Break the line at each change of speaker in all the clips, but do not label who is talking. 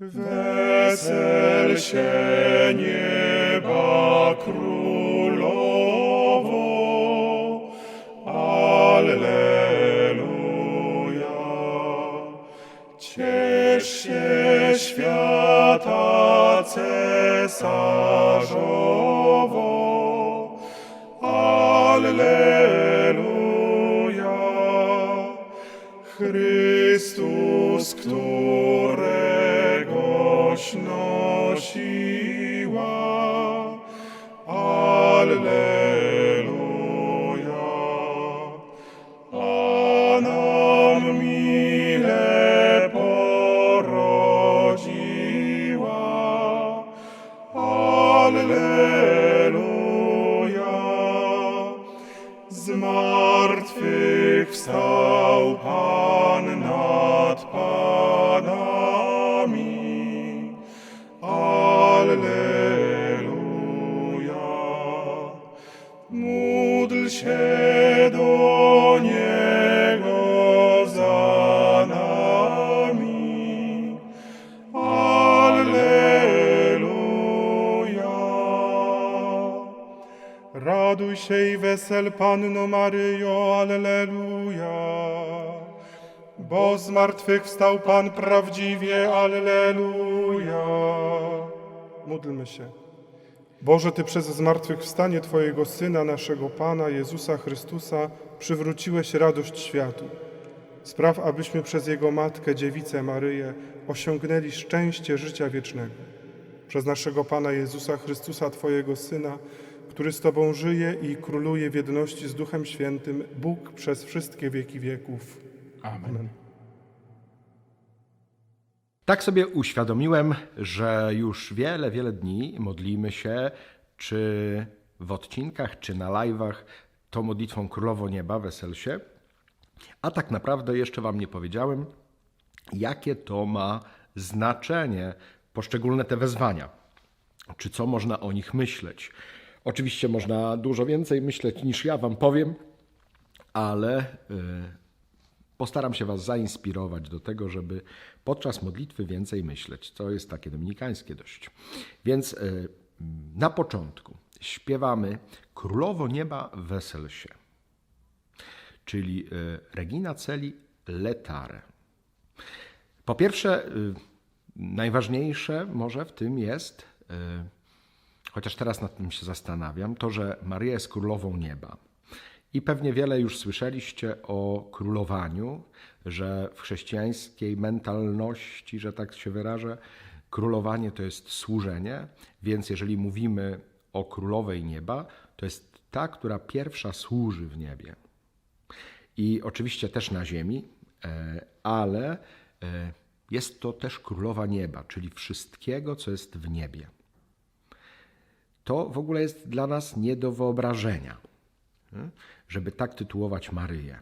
Wesel się nieba królowo, Alleluja. Ciesz się świata cesarzowo, Alleluja. Chrystus, któregoś nosiła. Alleluja. A nam mile porodziła. Alleluja. Z martwych wstał Pan nad Módl się do Niego za nami. Alleluja. Raduj się i wesel Panno Maryjo, Alleluja. Bo z martwych wstał Pan prawdziwie, Alleluja. Módlmy się. Boże, Ty przez zmartwychwstanie Twojego Syna, naszego Pana Jezusa Chrystusa, przywróciłeś radość światu. Spraw, abyśmy przez Jego Matkę, Dziewicę Maryję, osiągnęli szczęście życia wiecznego. Przez naszego Pana Jezusa Chrystusa, Twojego Syna, który z Tobą żyje i króluje w jedności z Duchem Świętym, Bóg przez wszystkie wieki wieków. Amen.
Tak sobie uświadomiłem, że już wiele, wiele dni modlimy się, czy w odcinkach, czy na live'ach, tą modlitwą Królowo Nieba, wesel się. A tak naprawdę jeszcze Wam nie powiedziałem, jakie to ma znaczenie, poszczególne te wezwania, czy co można o nich myśleć. Oczywiście można dużo więcej myśleć niż ja Wam powiem, ale y, postaram się Was zainspirować do tego, żeby podczas modlitwy więcej myśleć. To jest takie dominikańskie dość. Więc y, na początku śpiewamy Królowo Nieba wesel się, czyli y, Regina Celi Letare. Po pierwsze, y, najważniejsze może w tym jest, chociaż teraz nad tym się zastanawiam, to, że Maryja jest królową nieba. I pewnie wiele już słyszeliście o królowaniu, że w chrześcijańskiej mentalności, że tak się wyrażę, królowanie to jest służenie, więc jeżeli mówimy o królowej nieba, to jest ta, która pierwsza służy w niebie i oczywiście też na ziemi, e, ale e, jest to też królowa nieba, czyli wszystkiego, co jest w niebie. To w ogóle jest dla nas nie do wyobrażenia? Żeby tak tytułować Maryję.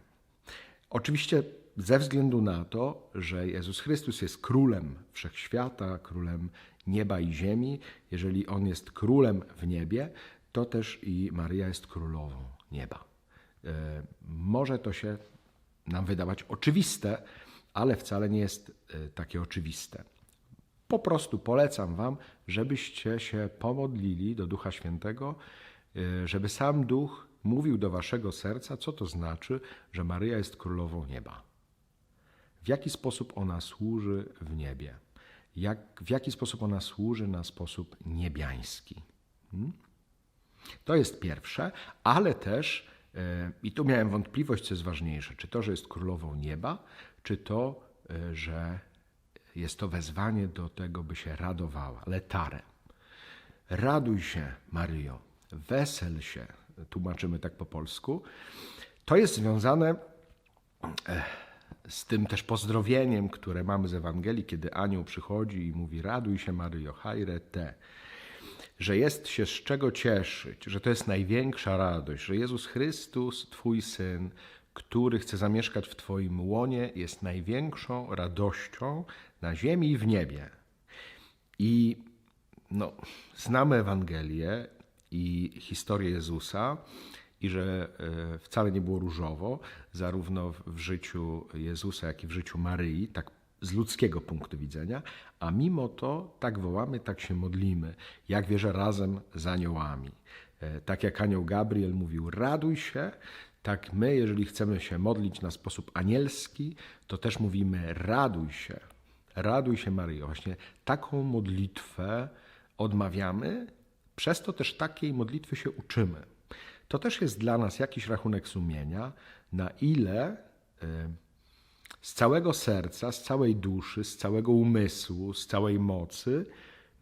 Oczywiście ze względu na to, że Jezus Chrystus jest królem wszechświata, królem nieba i ziemi, jeżeli on jest królem w niebie, to też i Maryja jest królową nieba. E, Może to się nam wydawać oczywiste, ale wcale nie jest e, takie oczywiste. Po prostu polecam Wam, żebyście się pomodlili do Ducha Świętego, żeby sam Duch mówił do Waszego serca, co to znaczy, że Maryja jest królową nieba. W jaki sposób ona służy w niebie? Jak, w jaki sposób ona służy na sposób niebiański? Hmm? To jest pierwsze, ale też, e, i tu miałem wątpliwość, co jest ważniejsze, czy to, że jest królową nieba, czy to, e, że jest to wezwanie do tego, by się radowała, letare. Raduj się, Maryjo, wesel się, tłumaczymy tak po polsku. To jest związane e, z tym też pozdrowieniem, które mamy z Ewangelii, kiedy anioł przychodzi i mówi raduj się, Maryjo, hajre te że jest się z czego cieszyć, że to jest największa radość, że Jezus Chrystus, Twój Syn, który chce zamieszkać w Twoim łonie, jest największą radością na ziemi i w niebie. I no, znamy Ewangelię i historię Jezusa, i że e, wcale nie było różowo, zarówno w- życiu Jezusa, jak i w życiu Maryi. Tak z ludzkiego punktu widzenia, a mimo to tak wołamy, tak się modlimy, jak wierzę razem z aniołami. E, Tak jak anioł Gabriel mówił, raduj się, tak my, jeżeli chcemy się modlić na sposób anielski, to też mówimy raduj się, raduj się Maryjo. Właśnie taką modlitwę odmawiamy, przez to też takiej modlitwy się uczymy. To też jest dla nas jakiś rachunek sumienia, na ile y, z całego serca, z całej duszy, z całego umysłu, z całej mocy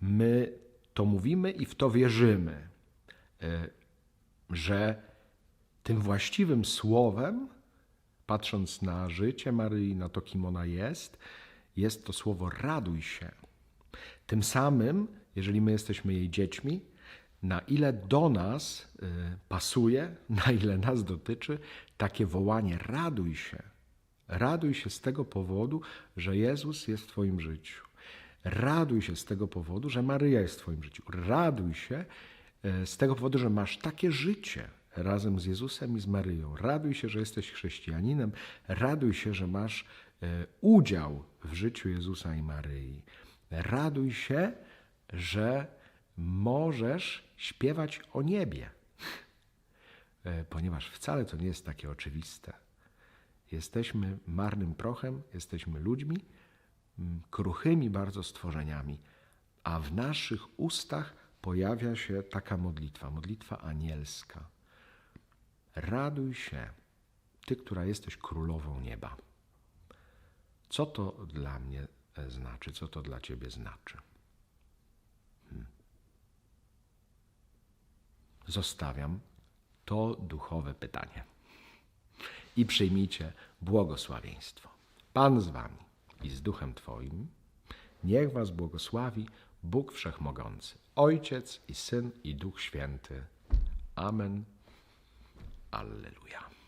my to mówimy i w to wierzymy, y, że tym właściwym słowem, patrząc na życie Maryi, na to, kim ona jest, jest to słowo raduj się. Tym samym, jeżeli my jesteśmy jej dziećmi, na ile do nas y, pasuje, na ile nas dotyczy takie wołanie raduj się. Raduj się z tego powodu, że Jezus jest w Twoim życiu. Raduj się z tego powodu, że Maryja jest w Twoim życiu. Raduj się e, z tego powodu, że masz takie życie razem z Jezusem i z Maryją. Raduj się, że jesteś chrześcijaninem. Raduj się, że masz e, udział w życiu Jezusa i Maryi. Raduj się, że możesz śpiewać o niebie, E, ponieważ wcale to nie jest takie oczywiste. Jesteśmy marnym prochem, jesteśmy ludźmi, mm, kruchymi bardzo stworzeniami, a w naszych ustach pojawia się taka modlitwa, modlitwa anielska. Raduj się, ty, która jesteś królową nieba. Co to dla mnie e, znaczy? Co to dla ciebie znaczy? Zostawiam to duchowe pytanie i przyjmijcie błogosławieństwo. Pan z wami i z duchem Twoim, niech was błogosławi Bóg Wszechmogący, Ojciec i Syn i Duch Święty. Amen. Alleluja.